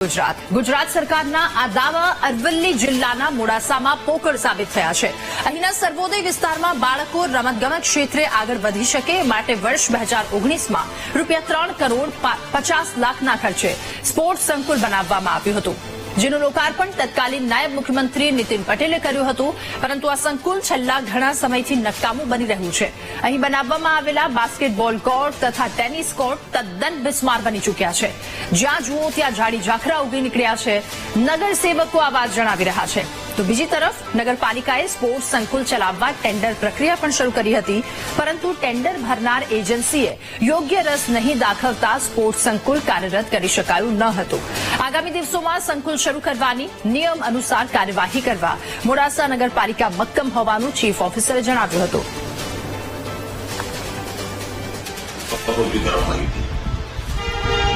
ગુજરાત. ગુજરાત સરકારના આ દાવા અરવલ્લી જિલ્લાના મોડાસામાં પોકળ સાબિત થયા છે. અહીંના સર્વોદય વિસ્તારમાં બાળકો રમતગમત ક્ષેત્રે આગળ વધી શકે માટે વર્ષ બે હજાર ઓગણીસમાં રૂપિયા ત્રણ કરોડ પચાસ લાખના ખર્ચે સ્પોર્ટ્સ સંકુલ બનાવવામાં આવ્યું હતું. જેનું લોકાર્પણ તત્કાલીન નાયબ મુખ્યમંત્રી નીતિન પટેલે કર્યું હતું, પરંતુ આ સંકુલ છેલ્લા ઘણા સમયથી નકામું બની રહ્યું છે. અહીં બનાવવામાં આવેલા બાસ્કેટબોલ કોર્ટ તથા ટેનિસ કોર્ટ તદ્દન બિસ્માર બની ચૂક્યા છે. જ્યાં જુઓ ત્યાં ઝાડી ઝાખરા ઉગી નીકળ્યા છે. નગરસેવકો આ વાત જણાવી રહ્યા છે. તો બીજી તરફ નગરપાલિકાએ સ્પોર્ટ્સ સંકુલ ચલાવવા ટેન્ડર પ્રક્રિયા પણ શરૂ કરી હતી. પરંતુ ટેન્ડર ભરનાર એજન્સીએ યોગ્ય રસ નહીં દાખવતા સ્પોર્ટ્સ સંકુલ કાર્યરત કરી શકાયું ન હતું. આગામી દિવસોમાં સંકુલ શરૂ કરવાની નિયમ અનુસાર કાર્યવાહી કરવા મોડાસા નગરપાલિકા મક્કમ હોવાનું ચીફ ઓફિસરે જણાવ્યું હતું.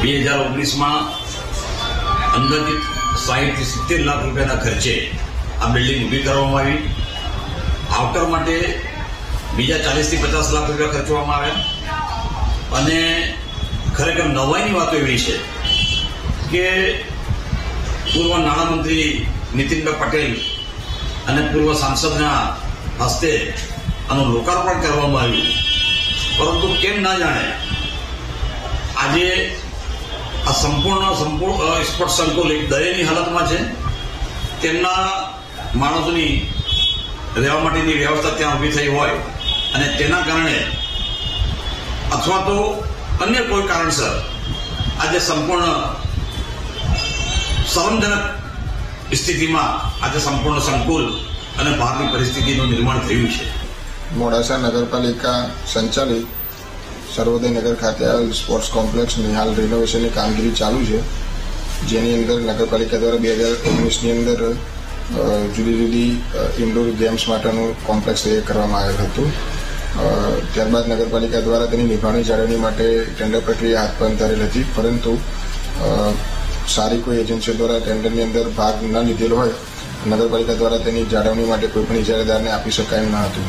બે હજાર ઓગણીસમાં અંદાજિત સાહીઠ સિત્તેર લાખ રૂપિયાના ખર્ચે આ બિલ્ડિંગ ઊભી કરવામાં આવી. આઉટર માટે બીજા ચાલીસથી પચાસ લાખ રૂપિયા ખર્ચવામાં આવ્યા અને ખરેખર નવાઈની વાતો એવી છે કે પૂર્વ નાણામંત્રી નીતિનભાઈ પટેલ અને પૂર્વ સાંસદના હસ્તે આનું લોકાર્પણ કરવામાં આવ્યું. પરંતુ કેમ ના જાણે આજે આ સંપૂર્ણ સંપૂર્ણ સ્પોર્ટ સંકુલ એક દયની હાલતમાં છે. તેમના માણસોની રહેવા માટેની વ્યવસ્થા ત્યાં ઊભી થઈ હોય અને તેના કારણે અથવા તો અન્ય કોઈ કારણસર આજે સંપૂર્ણ શરમજનક સ્થિતિમાં આજે સંપૂર્ણ સંકુલ અને બહારની પરિસ્થિતિનું નિર્માણ થયું છે. મોડાસા નગરપાલિકા સંચાલિત સર્વોદય નગર ખાતે આવેલ સ્પોર્ટ્સ કોમ્પ્લેક્સની હાલ રિનોવેશનની કામગીરી ચાલુ છે. જેની અંદર નગરપાલિકા દ્વારા બે હજાર ઓગણીસની અંદર જુદી જુદી ઇન્ડોર ગેમ્સ માટેનું કોમ્પ્લેક્સ તૈયાર કરવામાં આવેલ હતું. ત્યારબાદ નગરપાલિકા દ્વારા તેની નિભાવણી જાળવણી માટે ટેન્ડર પ્રક્રિયા હાથ પર ધરેલ હતી. પરંતુ સારી કોઈ એજન્સીઓ દ્વારા ટેન્ડરની અંદર ભાગ ન લીધેલો હોય, નગરપાલિકા દ્વારા તેની જાળવણી માટે કોઈ પણ ઇજારાદારને આપી શકાય ન હતું.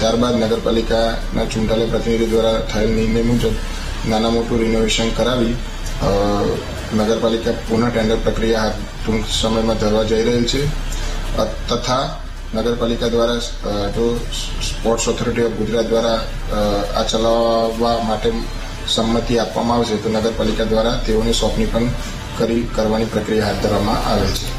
ત્યારબાદ નગરપાલિકાના ચૂંટાયેલા પ્રતિનિધિ દ્વારા થયેલ નિર્ણય મુજબ નાના મોટું રિનોવેશન કરાવી નગરપાલિકા પુનઃ ટેન્ડર પ્રક્રિયા ટૂંક સમયમાં ધરવા જઈ રહેલ છે. તથા નગરપાલિકા દ્વારા જો સ્પોર્ટ્સ ઓથોરિટી ઓફ ગુજરાત દ્વારા આ ચલાવવા માટે સંમતિ આપવામાં આવશે, તો નગરપાલિકા દ્વારા તેઓની સોંપણી પણ કરી, કરવાની પ્રક્રિયા હાથ ધરવામાં આવે છે.